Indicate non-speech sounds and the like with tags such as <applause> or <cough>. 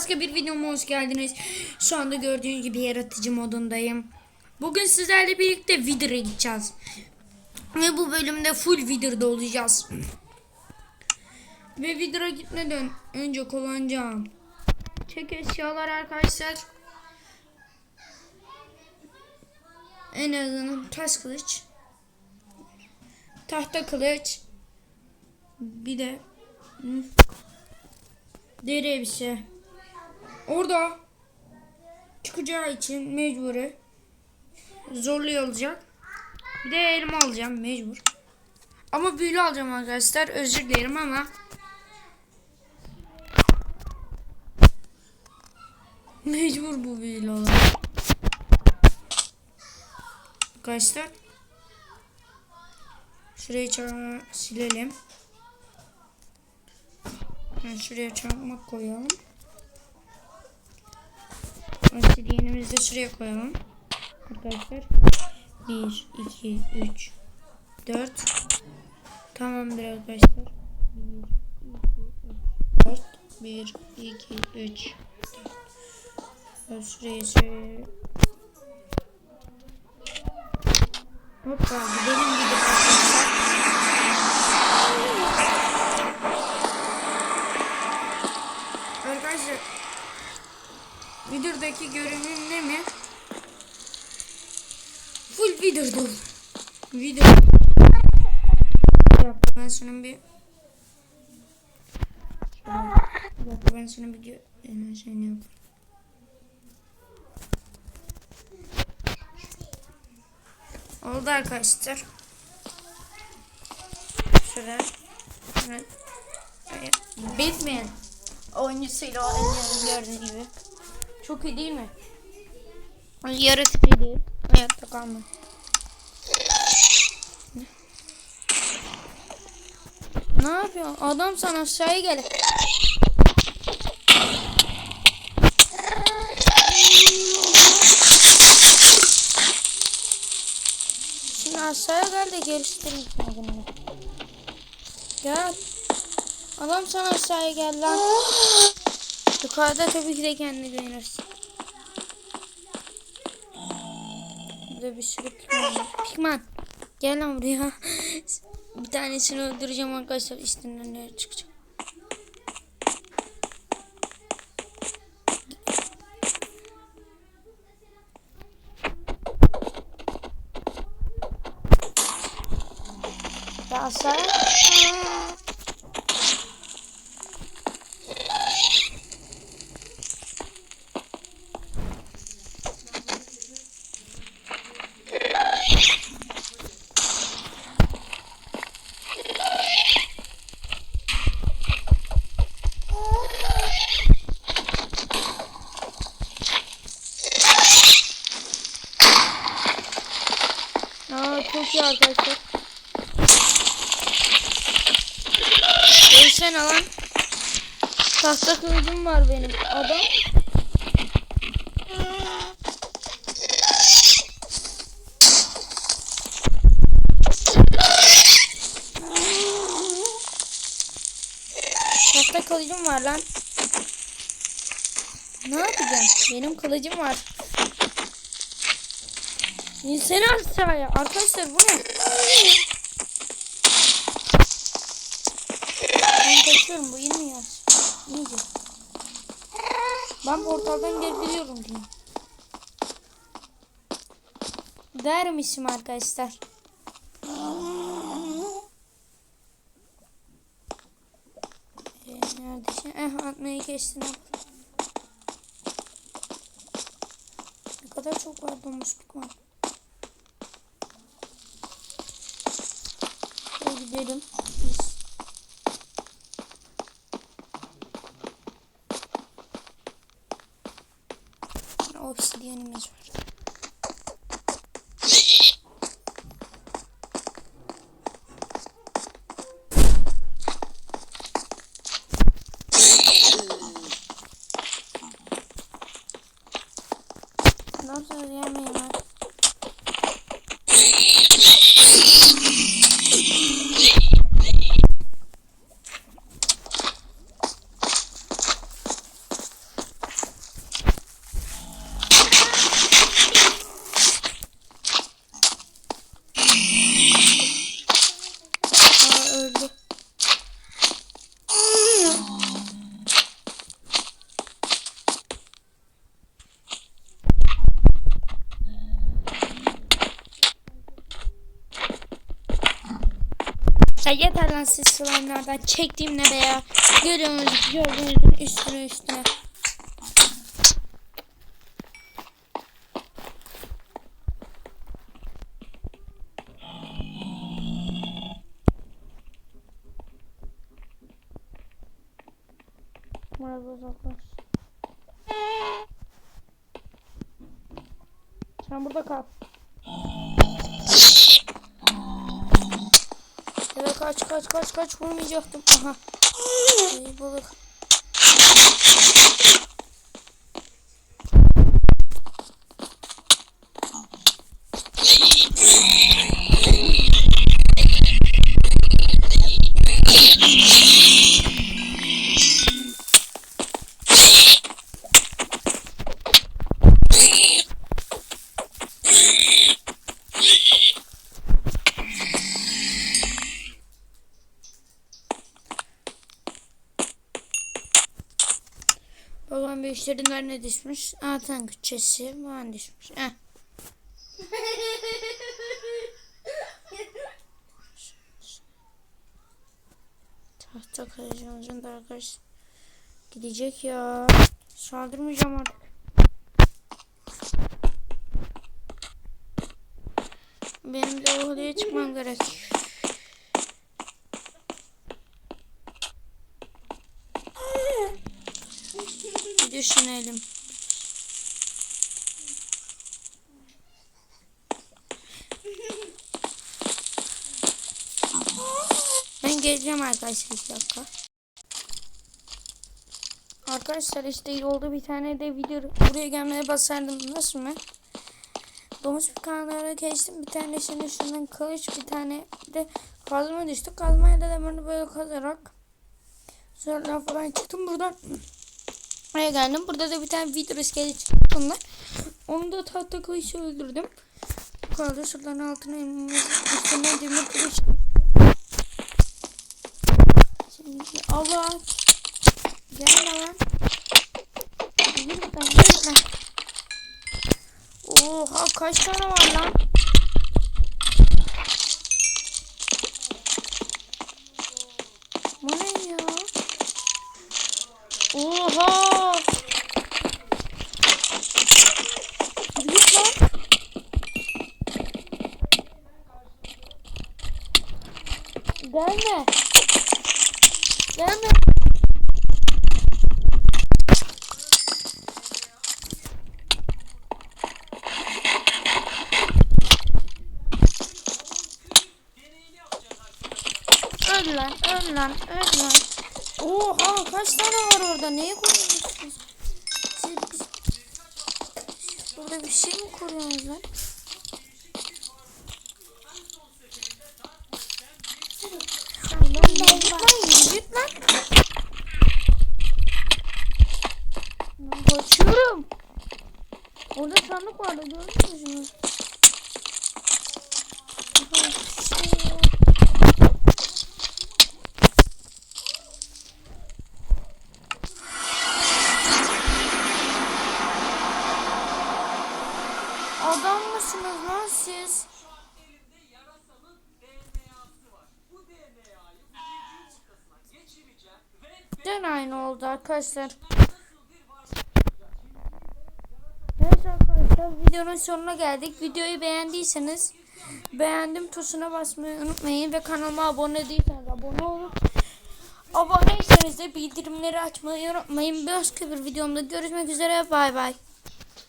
Başka bir videoma hoş geldiniz. Şu anda gördüğünüz gibi yaratıcı modundayım. Bugün sizlerle birlikte Wither'a gideceğiz. Ve bu bölümde full Wither'da olacağız. Ve Wither'a gitmeden önce kullanacağım. Tek eşyalar arkadaşlar. En azından taş kılıç. Tahta kılıç. Bir de deri elbise. Orada çıkacağı için mecburi zorluyor olacak. Bir de elma alacağım mecbur. Ama büyülü alacağım arkadaşlar. Özür dilerim ama mecbur bu büyülü olan. Arkadaşlar şurayı silelim. Ben şuraya çakmak koyalım. Obsidiyenimizi de şuraya koyalım. Arkadaşlar. 1, 2, 3, 4. Tamamdır arkadaşlar. 1, 2, 3, 4. 1, 2, 3, 4. Şuraya şöyle. Hoppa gidelim gidip arkadaşlar. Arkadaşlar Videodaki görünüm ne mi? Full videoda. Video. Yap ben sana bir Şöyle, ben sana bir e, şey ne yapayım. Oldu arkadaşlar. Şöyle. Evet. Batman oyuncusuyla gördüğünüz gibi. Çok iyi değil mi? Yaratıcı değil. Hayatta kalma. Ne yapıyor? Adam sana aşağıya gel. Şimdi aşağıya gel de geliştireyim bunu. Gel. Adam sana aşağıya gel lan. Yukarıda tabii ki de kendini beğenirsin. Burada bir sürü pikman var. Pikman. Gel lan buraya. Bir tanesini öldüreceğim arkadaşlar. İşten nereye çıkacak. Ya aşağı. Çok iyi arkadaşlar. Ölsene lan. Tahta kılıcım var benim. Adam. Tahta kılıcım var lan. Ne yapacağım? Benim kılıcım var. İnsene aşağıya. Arkadaşlar bu ne? Ben kaçıyorum bu inmiyor. İyice. Ben portaldan gelebiliyorum diye. Dermişim arkadaşlar. Ee, neredesin? Eh atmayı abi. Ne kadar çok var domuzluk var. Gidelim. Biz. Obsidiyenimiz var. Nasıl yemeğim var? Ya yeter lan siz slime'lardan çektiğim ne be ya. Görüyorsunuz gördüğünüzün üstüne üstüne. Biraz uzaklaş. <laughs> Sen burada kal. Evet kaç kaç kaç kaç vurmayacaktım. Aha. İyi balık. İşlerinden ne düşmüş? Atan bütçesi falan düşmüş. Heh. Tahta kalecimizin de arkadaş gidecek ya. Saldırmayacağım artık. Benim de oraya çıkmam gerek. Bir düşünelim. Ben geleceğim arkadaşlar bir dakika. Arkadaşlar işte yolda bir tane de video buraya gelmeye basardım. Nasıl mı? Domuz bir kanallara geçtim. Bir tane şimdi şundan kılıç bir tane de kazma düştü. Kazmayla da böyle kazarak sonra falan çıktım buradan. Buraya geldim. Burada da bir tane video iskele çıktı bunlar. Onu da tahta kılıçla öldürdüm. Kaldı şuradan altına üstünden demir kılıç. Şimdi Allah gel lan. Oha kaç tane var lan? Bu ne ya? Oha! Yürü git lan. Gelme. Gelme. Öl lan, öl lan, öl lan. Oha kaç tane var orada? Neyi koruyorsunuz? Siz. Burada bir şey mi koruyorsunuz lan? Lan lan lan lan git lan. Lan kaçıyorum. Orada sandık vardı gördünüz mü? Adam mısınız lan siz? Dön aynı oldu arkadaşlar. Evet arkadaşlar videonun sonuna geldik. Videoyu beğendiyseniz beğendim tuşuna basmayı unutmayın ve kanalıma abone değilseniz abone olun. Aboneyseniz de bildirimleri açmayı unutmayın. Başka bir videomda görüşmek üzere. Bay bay.